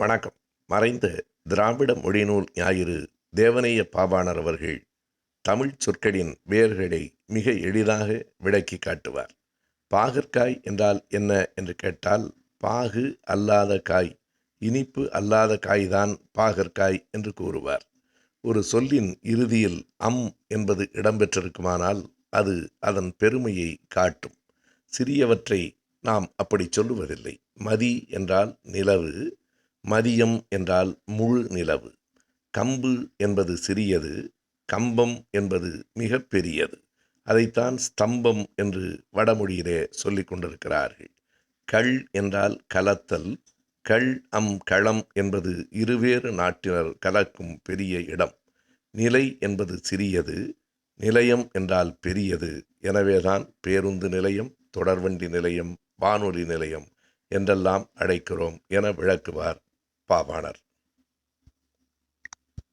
வணக்கம். மறைந்த திராவிட மொழிநூல் ஞாயிறு தேவனைய பாவாணர் அவர்கள் தமிழ்ச் சொற்களின் வேர்களை மிக எளிதாக விளக்கி காட்டுவார். பாகற்காய் என்றால் என்ன என்று கேட்டால் பாகு அல்லாத காய் இனிப்பு அல்லாத காய்தான் பாகற்காய் என்று கூறுவார். ஒரு சொல்லின் இறுதியில் அம் என்பது இடம்பெற்றிருக்குமானால் அது அதன் பெருமையை காட்டும். சிறியவற்றை நாம் அப்படி சொல்லுவதில்லை. மதி என்றால் நிலவு மதியம் என்றால் முழு நிலவு. கம்பு என்பது சிறியது கம்பம் என்பது மிக பெரியது. அதைத்தான் ஸ்தம்பம் என்று வடமொழியிலே சொல்லிக் கொண்டிருக்கிறார்கள். கள் என்றால் கலத்தல் கள் அம் களம் என்பது இருவேறு நாட்டினர் கலக்கும் பெரிய இடம். நிலை என்பது சிறியது நிலையம் என்றால் பெரியது. எனவேதான் பேருந்து நிலையம் தொடர்வண்டி நிலையம் வானொலி நிலையம் என்றெல்லாம் அழைக்கிறோம் என விளக்குவார் பாவாணர்.